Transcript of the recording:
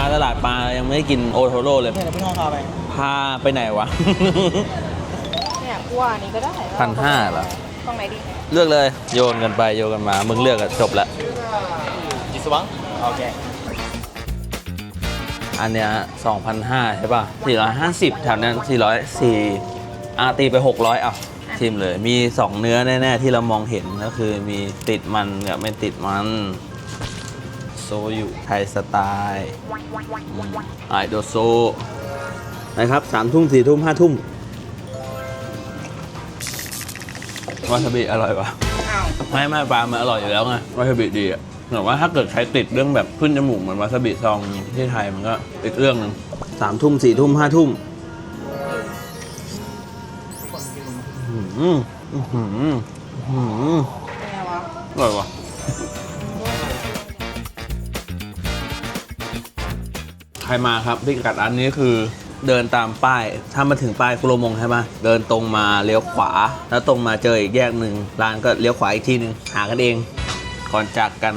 มาตลาดปลายังไม่ได้กินโอโทโร่เลยเนี่ยเดี๋ยวพี่น้องพาไปพาไปไหนวะ เนี่ยกว่านี้ก็ได้พันห้าเหรอ ตรงไหนดีเลือกเลยโยนกันไปโยนกันมา มึงเลือกอะจบละ จิสวังโอเคอันเนี้ย2,500 ใช่ป่ะ 450 แถวนั้น 404อาตีไป 600อะชิมเลย มี 2 เนื้อแน่ ๆ ที่เรามองเห็นก็คือมีติดมันกับไม่ติดมัน โซยุไทยสไตล์อืมไอโดโซ นะครับสามทุ่มสี่ทุ่มห้าทุ่มวาซาบิอร่อยวะอ้าวไม่ไม่ปลามันอร่อยอยู่แล้วไงวาซาบิดีอะแต่ว่าถ้าเกิดใช้ติดเรื่องแบบขึ้นจมูกเหมือนวาซาบิซองที่ไทยมันก็อีกเรื่องหนึ่งสามทุ่มสี่ทุ่มห้าทุ่มอืมอืมอืมอืมเป็นไงวะอร่อยวะ รมาครับพิกัดร้านนี้คือเดินตามป้าย ถ้ามาถึงป้ายกุโรมงใช่ไหมเดินตรงมาเลี้ยวขวา แล้วตรงมาเจออีกแยกหนึ่งร้านก็เลี้ยวขวาอีกทีหนึ่งหากันเอง ก่อนจากกัน